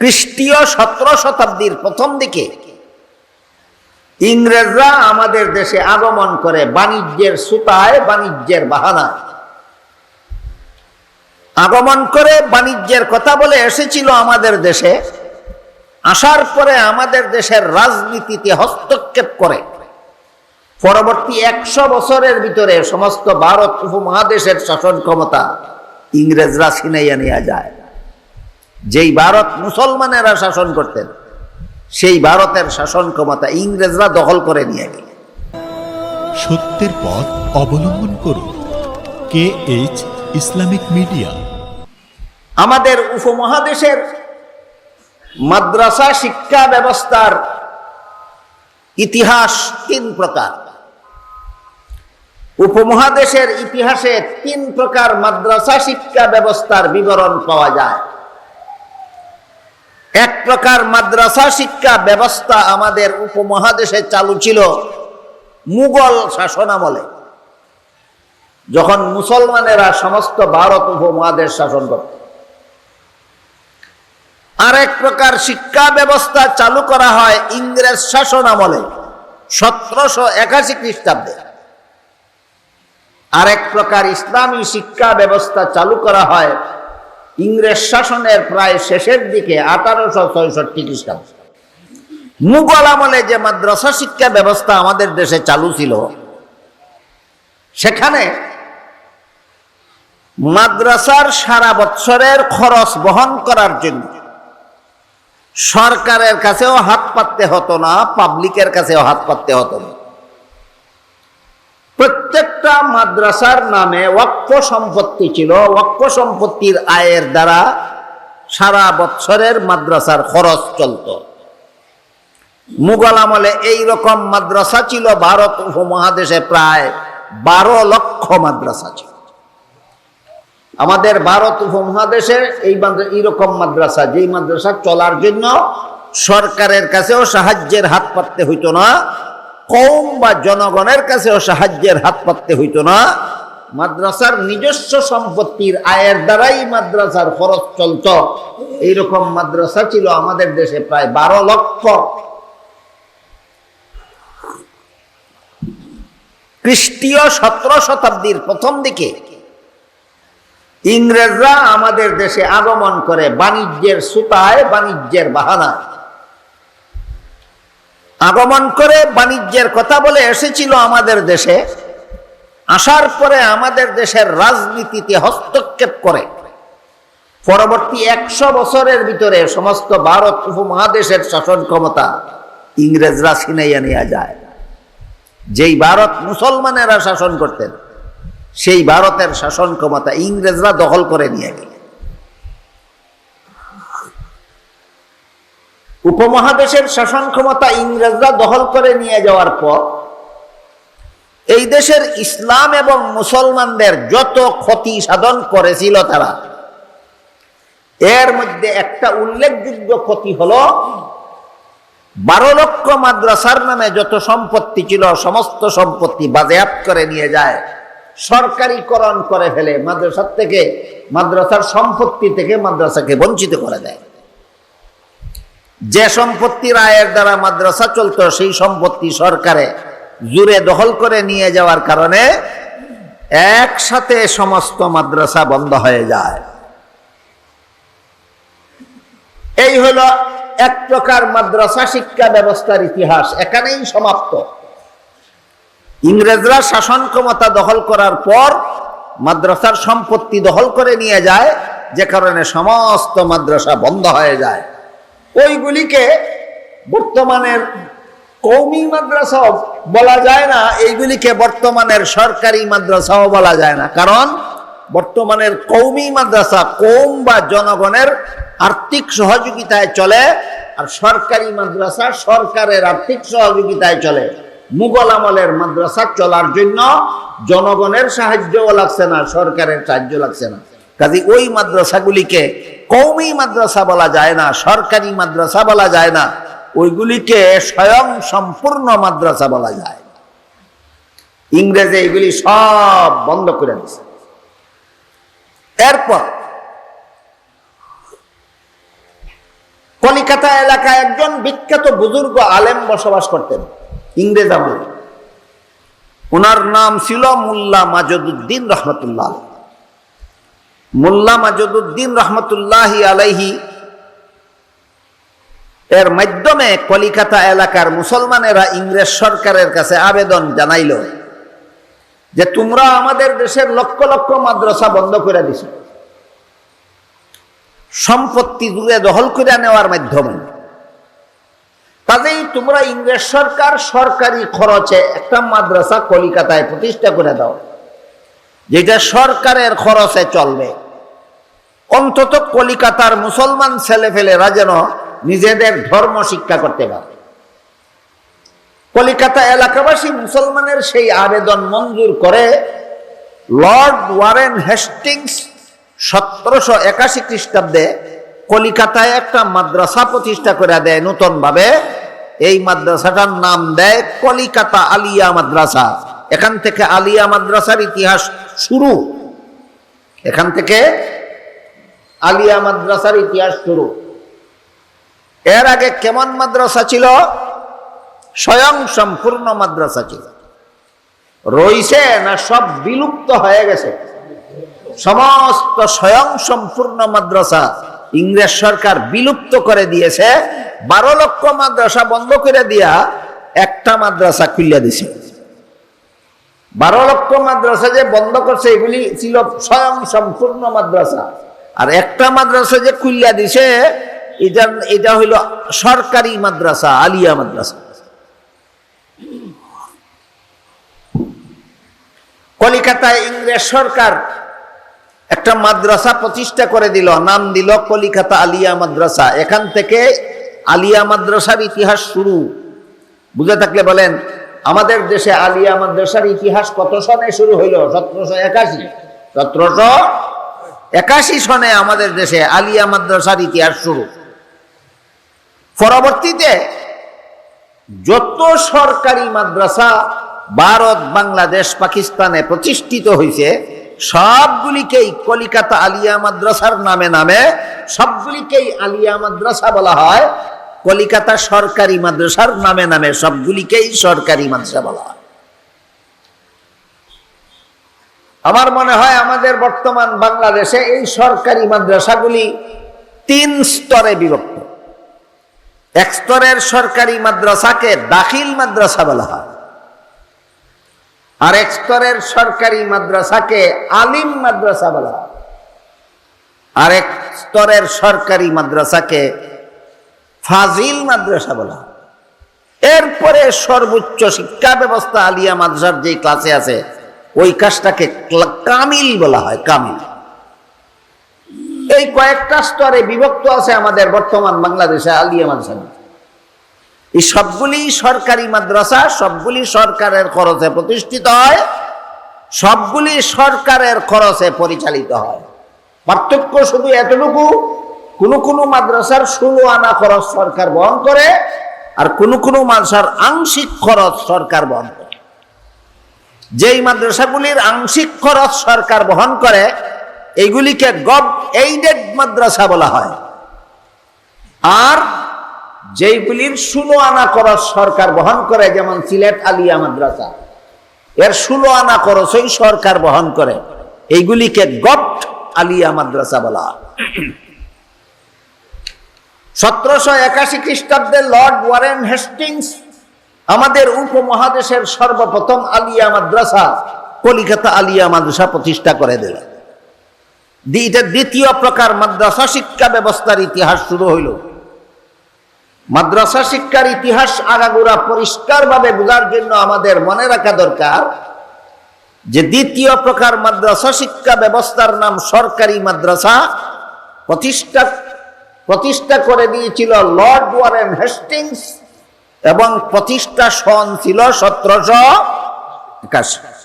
খ্রিস্টীয় সতেরো শতাব্দীর প্রথম দিকে ইংরেজরা আমাদের দেশে আগমন করে বাণিজ্যের সুতায় বাণিজ্যের বাহানায়। আগমন করে বাণিজ্যের কথা বলে এসেছিল আমাদের দেশে, আসার পরে আমাদের দেশের রাজনীতিতে হস্তক্ষেপ করে। পরবর্তী একশো বছরের ভিতরে সমস্ত ভারত উপমহাদেশের শাসন ক্ষমতা ইংরেজরা ছিনাইয়া নেওয়া যায়। যেই ভারত মুসলমানেরা শাসন করতেন সেই ভারতের শাসন ক্ষমতা ইংরেজরা দখল করে নিয়ে গেল সত্যের পথ অবলম্বন করুন। K H Islamic media. আমাদের উপমহাদেশের মাদ্রাসা শিক্ষা ব্যবস্থার ইতিহাস তিন প্রকার। উপমহাদেশের ইতিহাসে তিন প্রকার মাদ্রাসা শিক্ষা ব্যবস্থার বিবরণ পাওয়া যায়। এক প্রকার মাদ্রাসা শিক্ষা ব্যবস্থা আমাদের উপমহাদেশে চালু ছিল মুঘল শাসনামলে, যখন মুসলমানেরা সমস্ত ভারত উপমহাদেশ শাসন করত। আরেক প্রকার শিক্ষা ব্যবস্থা চালু করা হয় ইংরেজ শাসন আমলে সতেরোশো একাশি খ্রিস্টাব্দে। আরেক প্রকার ইসলামী শিক্ষা ব্যবস্থা চালু করা হয় ইংরেজ শাসনের প্রায় শেষের দিকে আঠারোশো ছয়ষট্টি খ্রিস্টাব্দ। মুঘল আমলে যে মাদ্রাসা শিক্ষা ব্যবস্থা আমাদের দেশে চালু ছিল, সেখানে মাদ্রাসার সারা বৎসরের খরচ বহন করার জন্য সরকারের কাছেও হাত পাততে হতো না পাবলিকের কাছেও হাত পাততে হতো না। প্রত্যেকটা মাদ্রাসার নামে ওয়াক্ফ সম্পত্তি ছিল। ওয়াক্ফ সম্পত্তির আয়ের দ্বারা সারা বৎসরের মাদ্রাসার খরচ চলত। মুঘল আমলে এই রকম মাদ্রাসা ছিল, ভারত উপমহাদেশে প্রায় বারো লক্ষ মাদ্রাসা ছিল। আমাদের ভারত উপমহাদেশে এই এইরকম মাদ্রাসা, যেই মাদ্রাসা চলার জন্য সরকারের কাছেও সাহায্যের হাত পাততে হইতো না। কম বা জনগণের কাছেও সাহায্যের হাত পাততে হইতো না। মাদ্রাসার নিজস্ব সম্পত্তির আয়ের দ্বারাই মাদ্রাসার খরচ চলত। এইরকম মাদ্রাসা ছিল আমাদের দেশে প্রায় বারো লক্ষ। খ্রিস্টীয় সতেরো শতাব্দীর প্রথম দিকে ইংরেজরা আমাদের দেশে আগমন করে বাণিজ্যের সুতায় বাণিজ্যের বাহানায়। আগমন করে বাণিজ্যের কথা বলে এসেছিল আমাদের দেশে, আসার পরে আমাদের দেশের রাজনীতিতে হস্তক্ষেপ করে। পরবর্তী একশো বছরের ভিতরে সমস্ত ভারত উপমহাদেশের শাসন ক্ষমতা ইংরেজরা ছিনাইয়া নেওয়া যায়। যেই ভারত মুসলমানেরা শাসন করতেন, সেই ভারতের শাসন ক্ষমতা ইংরেজরা দখল করে নিয়ে গেল। উপমহাদেশের শাসন ক্ষমতা ইংরেজরা দখল করে নিয়ে যাওয়ার পর, এই দেশের ইসলাম এবং মুসলমানদের যত ক্ষতি সাধন করেছিল তারা, এর মধ্যে একটা উল্লেখযোগ্য ক্ষতি হলো, বারো লক্ষ মাদ্রাসার নামে যত সম্পত্তি ছিল, সমস্ত সম্পত্তি বাজেয়াপ্ত করে নিয়ে যায়, সরকারিকরণ করে ফেলে, মাদ্রাসার থেকে, মাদ্রাসার সম্পত্তি থেকে মাদ্রাসাকে বঞ্চিত করে দেয়। যে সম্পত্তির আয়ের দ্বারা মাদ্রাসা চলতো, সেই সম্পত্তি সরকারে জুড়ে দখল করে নিয়ে যাওয়ার কারণে একসাথে সমস্ত মাদ্রাসা বন্ধ হয়ে যায়। এই হলো এক প্রকার মাদ্রাসা শিক্ষা ব্যবস্থার ইতিহাস, এখানেই সমাপ্ত। ইংরেজরা শাসন ক্ষমতা দখল করার পর মাদ্রাসার সম্পত্তি দখল করে নিয়ে যায়, যে কারণে সমস্ত মাদ্রাসা বন্ধ হয়ে যায়। ওইগুলিকে বর্তমানের কৌমি মাদ্রাসাও বলা যায় না, এইগুলিকে বর্তমানের সরকারি মাদ্রাসাও বলা যায় না। কারণ বর্তমানের কৌমি মাদ্রাসা কৌম বা জনগণের আর্থিক সহযোগিতায় চলে আর সরকারি মাদ্রাসা সরকারের আর্থিক সহযোগিতায় চলে। মুঘল আমলের মাদ্রাসা চলার জন্য জনগণের সাহায্যও লাগছে না, সরকারের সাহায্য লাগছে না। কাজে ওই মাদ্রাসাগুলিকে কৌমি মাদ্রাসা বলা যায় না, সরকারি মাদ্রাসা বলা যায় না, ওইগুলিকে স্বয়ং সম্পূর্ণ মাদ্রাসা বলা যায়। ইংরেজে এগুলি সব বন্ধ করে দিছে এরপর কলিকাতা এলাকায় একজন বিখ্যাত বুজুর্গ আলেম বসবাস করতেন, ইংরেজ আমলে। ওনার নাম ছিল মোল্লা মাজুদ্দিন রহমতুল্লাহ মোল্লা মাজুদ্দিন রহমতুল্লাহ আলাইহি এর মাধ্যমে কলিকাতা এলাকার মুসলমানেরা ইংরেজ সরকারের কাছে আবেদন জানাইল যে তোমরা আমাদের দেশের লক্ষ লক্ষ মাদ্রাসা বন্ধ করে দিছ। সম্পত্তি দূরে দখল করে নেওয়ার মাধ্যমে। কাজেই তোমরা ইংরেজ সরকার সরকারি খরচে একটা মাদ্রাসা কলিকাতায় প্রতিষ্ঠা করে দাও। যেটা সরকারের খরচে চলবে। অন্তত কলিকাতার মুসলমান ছেলেফেলেরা যেন নিজেদের ধর্ম শিক্ষা করতে পারে। কলিকাতা এলাকাবাসী মুসলমানের সেই আবেদন মঞ্জুর করে লর্ড ওয়ারেন হেস্টিংস সতেরোশো একাশি খ্রিস্টাব্দে কলিকাতায় একটা মাদ্রাসা প্রতিষ্ঠা করে দেয় নতুন ভাবে এই মাদ্রাসাটার নাম দেয় কলিকাতা আলিয়া মাদ্রাসা। এখান থেকে আলিয়া মাদ্রাসার ইতিহাস শুরু। এখান থেকে আলিয়া মাদ্রাসার ইতিহাস শুরু। এর আগে কেমন মাদ্রাসা ছিল? স্বয়ং সম্পূর্ণ মাদ্রাসা ছিল। রইছে না সব বিলুপ্ত হয়ে গেছে? সমস্ত স্বয়ং সম্পূর্ণ মাদ্রাসা ইংরেজ সরকার বিলুপ্ত করে দিয়েছে। বারো লক্ষ মাদ্রাসা বন্ধ করে দিয়া একটা মাদ্রাসা খুলিয়া দিছে। বারো লক্ষ মাদ্রাসা যে বন্ধ করছে, এগুলি ছিল স্বয়ং সম্পূর্ণ মাদ্রাসা। আর একটা মাদ্রাসা যে খুলিয়া দিছে, এটা এটা হইল সরকারি মাদ্রাসা, আলিয়া মাদ্রাসা। কলিকাতায় ইংরেজ সরকার একটা মাদ্রাসা প্রতিষ্ঠা করে দিল, নাম দিল কলিকাতা আলিয়া মাদ্রাসা। এখান থেকে আলিয়া মাদ্রাসার ইতিহাস শুরু। বুঝে থাকলে বলেন আমাদের দেশে আলিয়া মাদ্রাসার ইতিহাস কত সনে শুরু হইল? সতেরোশো একাশি। সতেরোশো একাশি সনে আমাদের দেশে আলিয়া মাদ্রাসার ইতিহাস শুরু। পরবর্তীতে যত সরকারি মাদ্রাসা ভারত, বাংলাদেশ, পাকিস্তানে প্রতিষ্ঠিত হয়েছে সবগুলিকেই কলিকাতা আলিয়া মাদ্রাসার নামে নামে সবগুলিকেই আলিয়া মাদ্রাসা বলা হয়। কলিকাতা সরকারি মাদ্রাসার নামে নামে সবগুলিকেই সরকারি মাদ্রাসা বলা হয়। আমার মনে হয় আমাদের বর্তমান বাংলাদেশে এই সরকারি মাদ্রাসাগুলি তিন স্তরে বিভক্ত। এক স্তরের সরকারি মাদ্রাসাকে দাখিল মাদ্রাসা বলা হয়। আর এক স্তরের সরকারি মাদ্রাসাকে আলিম মাদ্রাসা বলা হয়। আর এক স্তরের সরকারি মাদ্রাসাকে ফাজিল মাদ্রাসা বলা। এরপরে সর্বোচ্চ শিক্ষা ব্যবস্থা আলিয়া মাদ্রাসার যে ক্লাসে আছে, ওই কাজটাকে কামিল বলা হয়, কামিল। এই কয়েকটা স্তরে বিভক্ত আছে আমাদের বর্তমান বাংলাদেশে আলিয়া মাদ্রাসা এই সবগুলি সরকারি মাদ্রাসা, সবগুলি সরকারের খরচে প্রতিষ্ঠিত হয়, সবগুলি সরকারের খরচে পরিচালিত হয়। পার্থক্য শুধু এতটুকু কোন কোন মাদ্রাসার ষোলো আনা খরচ সরকার বহন করে আর কোন কোন মাদ্রাসার আংশিক খরচ সরকার বহন করে। যেই মাদ্রাসাগুলির আংশিক খরচ সরকার বহন করে, এইগুলিকে গভ এইডেড মাদ্রাসা বলা হয়। আর যেইগুলির ষোলো আনা খরচ সরকার বহন করে, যেমন সিলেট আলিয়া মাদ্রাসা, এর ষোলো আনা খরচই সরকার বহন করে। এইগুলিকে গভট আলিয়া মাদ্রাসা বলা হয়। সতেরোশো একাশি খ্রিস্টাব্দে লর্ড ওয়ারেন হেস্টিংস, আমাদের উপমহাদেশের সর্বপ্রথম আলিয়া মাদ্রাসা, কলিকাতা আলিয়া মাদ্রাসা প্রতিষ্ঠা করে দিল এটা দ্বিতীয় প্রকার মাদ্রাসা শিক্ষা ব্যবস্থার ইতিহাস শুরু হইল। মাদ্রাসা শিক্ষার ইতিহাস আগাগোড়া পরিষ্কারভাবে বোঝার জন্য আমাদের মনে রাখা দরকার যে দ্বিতীয় প্রকার মাদ্রাসা শিক্ষা ব্যবস্থার নাম সরকারি মাদ্রাসা প্রতিষ্ঠা প্রতিষ্ঠা করে দিয়েছিল লর্ড ওয়ারেন হেস্টিংস এবং প্রতিষ্ঠা সন ছিল সতেরোশো একাশি।